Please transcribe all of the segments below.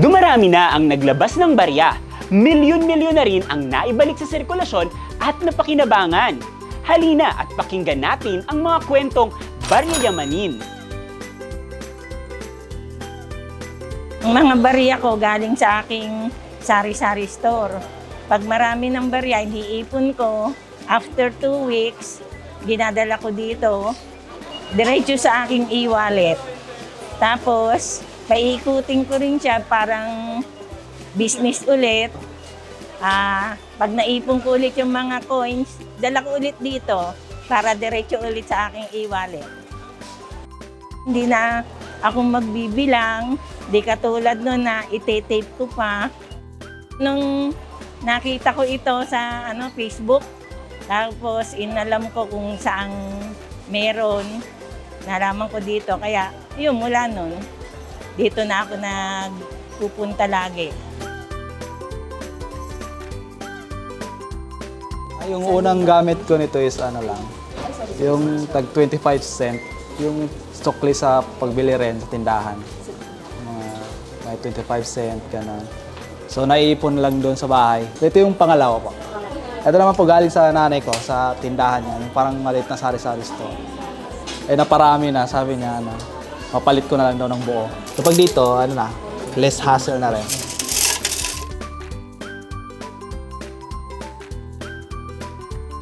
Dumarami na ang naglabas ng barya. Milyon-milyon na rin ang naibalik sa sirkulasyon at napakinabangan. Halina at pakinggan natin ang mga kwentong barya yamanin. Ang mga barya ko galing sa aking sari-sari store. Pag marami ng barya, iniipon ko. After two weeks, ginadala ko dito. Diretso sa aking e-wallet. Tapos, paikutin ko rin siya parang business ulit. Ah, pag naipon ko ulit yung mga coins, dala ko ulit dito para diretso ulit sa aking e-wallet. Hindi na ako magbibilang, di katulad nun na ite-tape ko pa. Nung nakita ko ito sa ano Facebook, tapos inalam ko kung saang meron, nalaman ko dito. Kaya yun, mula nun, dito na ako nagpupunta lagi. Ay, Yung unang gamit ko nito is ano lang, yung tag 25 cent, yung stokli sa pagbili rin sa tindahan. Mga may 25 cent, gano'n. So, naiipon lang doon sa bahay. Ito yung pangalawa po. Ito naman po galing sa nanay ko, sa tindahan niya, yung parang maliit na sari-sari store. Eh, naparami na, sabi niya, ano, mapalit ko na lang daw ng buo. Kapag dito, ano na, less hassle na rin.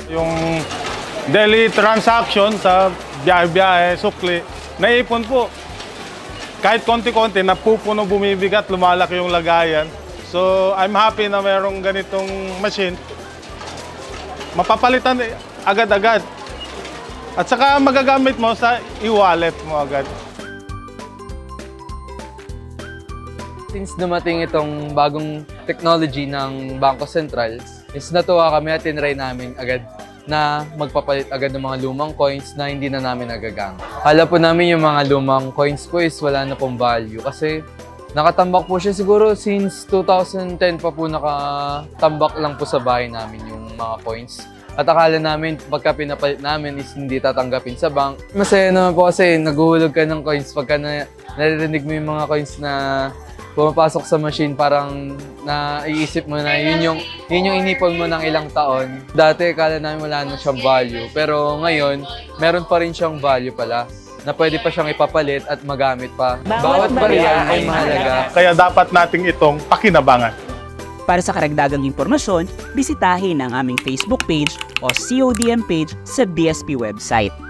Yung daily transaction sa biyahe-biyahe, sukli, naipon po. Kahit konti-konti, napupuno, bumibigat, lumalaki yung lagayan. So, I'm happy na mayroong ganitong machine. Mapapalitan agad-agad. At saka magagamit mo sa e-wallet mo agad. Since dumating itong bagong technology ng Bangko Sentral, is natuwa kami at tinry namin agad na magpapalit agad ng mga lumang coins na hindi na namin nagagamit. Hala po namin yung mga lumang coins po is wala na pong value kasi nakatambak po siya siguro since 2010 pa po nakatambak lang po sa bahay namin yung mga coins. At akala namin pagka pinapalit namin is hindi tatanggapin sa bank. Masaya naman po kasi naguhulog ka ng coins pagka na, naririnig mo yung mga coins na pumapasok sa machine parang naiisip mo na yun yung yun yung inipon mo ng ilang taon. Dati akala namin wala na siyang value, pero ngayon meron pa rin siyang value pala na pwede pa siyang ipapalit at magamit pa. Bawat Bawat barya ay mahalaga. Kaya dapat nating itong pakinabangan. Para sa karagdagang impormasyon, bisitahin ang aming Facebook page o CODM page sa BSP website.